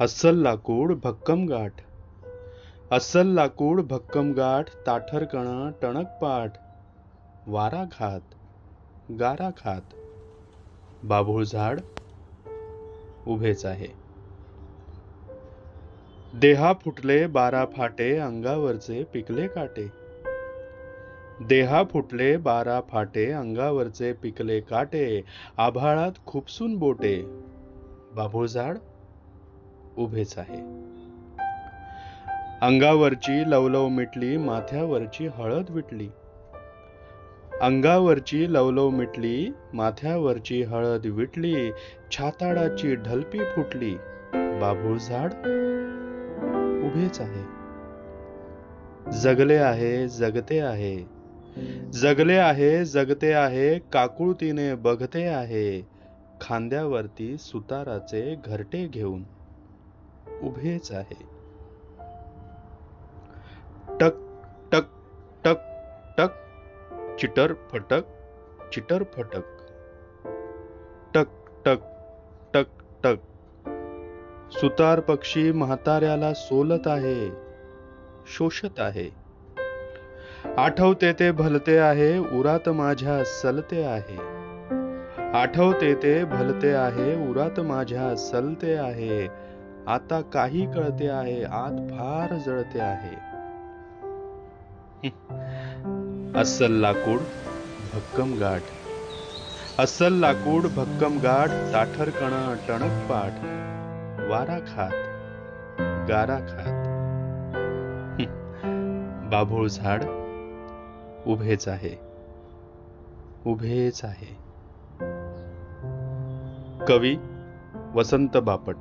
अस्सल लाकूड भक्कम गाठ. अस्सल लाकूड भक्कम गाठ ताठर कण टणक पाठ. वारा खात गारा खात. बाभूळ झाड उभेच आहे. देहा फुटले बारा फाटे अंगावरचे पिकले काटे. देहा फुटले बारा फाटे अंगावरचे पिकले काटे. आभाळात खुपसून बोटे. बाभूळ झाड उभेच आहे. अंगावरची लवलव मिटली माथ्यावरची हळद विटली. अंगावरची लवलव मिटली माथ्यावरची हळद विटली छाताडाची ढलपी फुटली. बाभूळ झाड उभेच आहे. जगले आहे जगते आहे. जगले आहे जगते आहे काकुळतीने बघते आहे. खांद्यावरती सुताराचे घरटे घेऊन. उभेच आहे. टक टक टक टक चिटर फटक चिटर फटक. टक टक टक टक. सुतार पक्षी म्हाताऱ्याला सोलत आहे शोषत आहे. आठवते ते भलते आहे उरात माझ्या सलते आहे. आठवते ते भलते आहे उरात माझ्या सलते आहे. आता काही कळते आहे आत फार जळते आहे. अस्सल लाकूड भक्कम गाठ. अस्सल लाकूड भक्कम गाठ ताठर कण टणक पाठ. वारा खात गारा खात. बाभूळ झाड उभेच आहे. उभेच आहे. कवी वसंत बापट.